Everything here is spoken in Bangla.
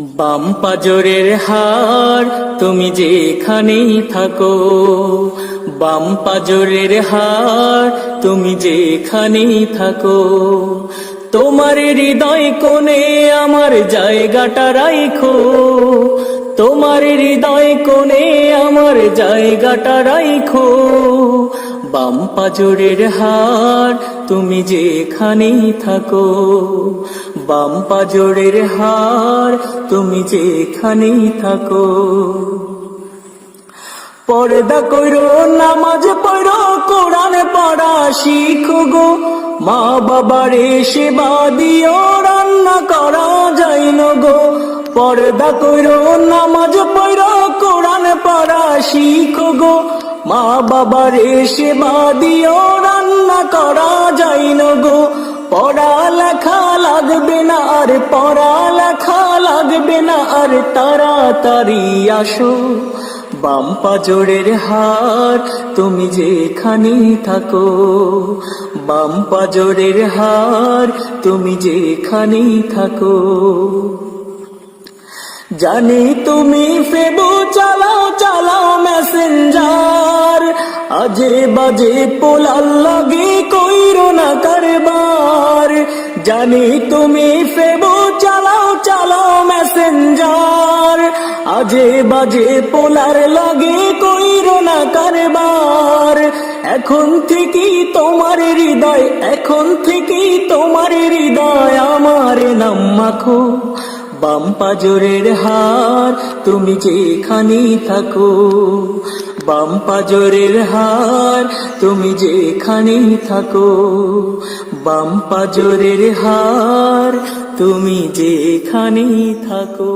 বাম পাজরের হার, তুমি যেখানেই থাকো। বাম পাজরের হার, তুমি যেখানেই থাকো। তোমার হৃদয় কোণে আমার জায়গাটা রাইখো। তোমার হৃদয় কোণে আমার জায়গাটা রাইখো। বাম পাজরের হার, তুমি যেখানেই থাকো। বাম পাজরের হার, তুমি যেখানেই থাকো। পর্দা কইরো নামাজ পড়ো, কোরআন পড়া শিখো গো। মা বাবারে সেবা দিও, রান্না করা যাইন গো। পর্দা কইরো নামাজ পড়ো, কোরআন পড়া শিখো গো। মা বাবারে সেবা দিও পড়া লেখা লাগবে না আর তাড়াতাড়ি আসো। বাম পাজরের হার, তুমি যেখানেই থাকো। বাম পাজরের হার, তুমি যেখানেই থাকো। জানি তুমি ফেবু, চালাও চালাও মেসেঞ্জার। আজে বাজে পোলাল লাগে কইরো না কারবার। জানি তুমি ফেবু মেসেঞ্জার আজে বাজে পোলার লাগে কইরো না কারবার। এখন থেকেই তোমার হৃদয়, এখন থেকেই তোমার হৃদয় আমার নাম মাখো। বাম পাজরের হার তুমি যেখানেই থাকো। বাম পাজরের হার তুমি যেখানেই থাকো। বাম পাজরের হার তুমি যেখানেই থাকো।